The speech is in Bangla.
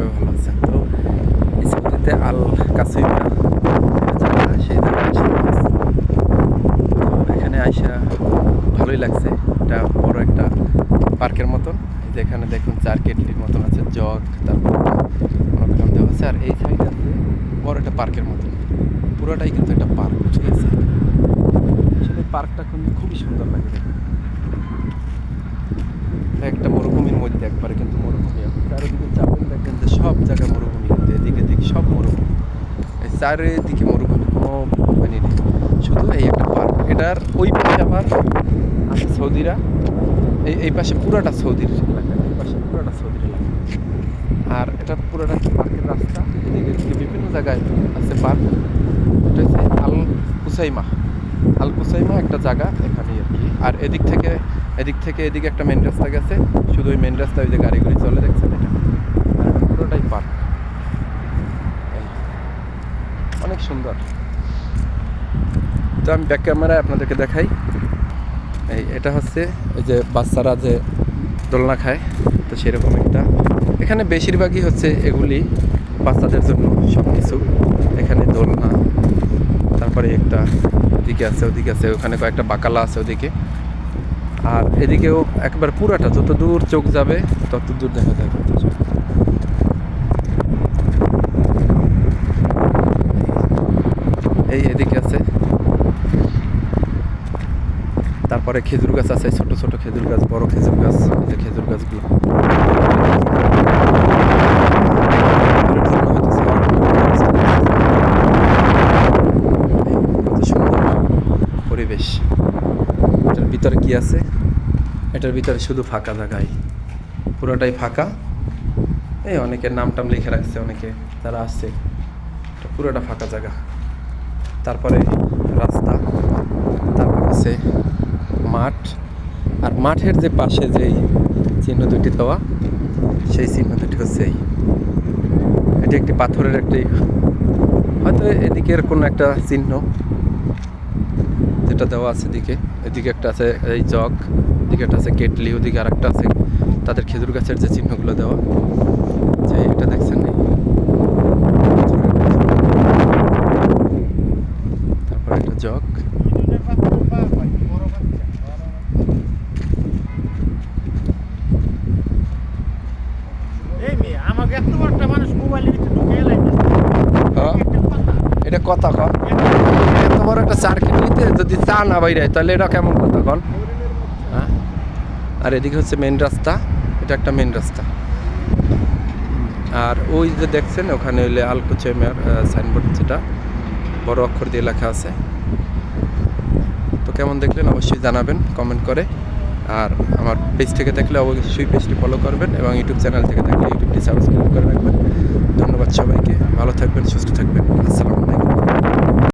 সবাই ভালো আছেন তো স্কুটিতে আল জায়গা সেই এখানে আইসা ভালোই লাগছে। এটা বড় একটা পার্কের মতন। এই যে এখানে দেখুন চার কেটলির মতন আছে জগ, তারপর আছে। আর এই সাইড বড় একটা পার্কের মতন। পুরোটাই কিন্তু একটা পার্ক ঠিক আছে আসলে পার্কটা কিন্তু খুবই সুন্দর লাগে দেখুন। একটা মরুভূমির মধ্যে একবারে কিন্তু মরুভূমি চারিদিকে চাপেন দেখবেন জায়গায় মরুভূমি এদিকে দিকে সব মরুভূমি। চারিদিকে মরুভূমি, কোনো মানে নেই। শুধু এই একটা পার্ক। এটার ওই পাশে আবার আছে সৌদিরা। এই এই পাশে পুরোটা সৌদির এলাকা। এই পাশে পুরোটা সৌদির এলাকা। আর এটা পুরোটা পার্কের রাস্তা? এদিকে এদিকে বিভিন্ন জায়গায় আছে পার্ক। এটা হচ্ছে আল কুসাইমা আল কুসাইমা একটা জায়গা এখানেই আর কি। আর এদিক থেকে এদিক থেকে এদিকে একটা মেন রাস্তা গেছে। শুধু ওই মেন রাস্তায় ওই যে গাড়িগুলি চলে দেখছেন এটা। পুরোটাই পার্ক অনেক সুন্দর। তো আমি ব্যাক ক্যামেরায় আপনাদেরকে দেখাই। এই, এটা হচ্ছে ওই যে বাচ্চারা যে দোলনা খায়, তো সেরকম একটা। এখানে বেশিরভাগই হচ্ছে এগুলি বাচ্চাদের জন্য সব কিছু এখানে দোলনা, তারপরে একটা ওদিকে আছে ওদিকে আছে, ওখানে কয়েকটা বাকালা আছে ওদিকে। আর এদিকেও একবার পুরাটা, যত দূর চোখ যাবে, তত দূর দেখা যায় তত চোখ। এই এদিকে আছে। তারপরে খেজুর গাছ আছে ছোট ছোট খেজুর গাছ, বড় খেজুর গাছ যে খেজুর গাছগুলো। পরিবেশ। এটার ভিতরে কি আছে? এটার ভিতরে শুধু ফাঁকা জায়গায়। পুরোটাই ফাঁকা। এই অনেকের নাম টাম লিখে রাখছে, অনেকে তারা আসছে পুরোটা ফাঁকা জায়গা। তারপরে রাস্তা, তারপর আছে মাঠ। আর মাঠের যে পাশে যেই চিহ্ন দুটি দেওয়া, সেই চিহ্ন দুটি হচ্ছে এই। এটি একটি পাথরের একটি, হয়তো এদিকের কোনো একটা চিহ্ন যেটা দেওয়া আছে এদিকে। এদিকে একটা আছে এই জগ, এদিকে একটা আছে কেটলি, ওদিকে আর একটা আছে তাদের খেজুর গাছের যে চিহ্নগুলো দেওয়া যে এটা দেখছেন এই তারপর একটা জগ এই মেয়ে, আমাকে এত বড় একটা মানুষ মোবাইলের ভিতরে ঢুকিয়ে লাইতেছে। হ্যাঁ একটা কথা। এটা কথা কন। এত বড় একটা চার কিডনিতে যদি চা না বাইরে তাহলে এটা কেমন কথা কন? হ্যাঁ। আর এদিকে হচ্ছে মেন রাস্তা। এটা একটা মেন রাস্তা। আর ওই যে দেখছেন ওখানে হইলে আলকুচেমের সাইনবোর্ড যেটা বড় অক্ষর দিয়ে লেখা আছে। কেমন দেখলেন অবশ্যই জানাবেন কমেন্ট করে। আর আমার পেজ থেকে থাকলে অবশ্যই পেজটি ফলো করবেন এবং ইউটিউব চ্যানেল থেকে থাকলে ইউটিউবটি সাবস্ক্রাইব করে রাখবেন। ধন্যবাদ সবাইকে, ভালো থাকবেন, সুস্থ থাকবেন। আসসালামু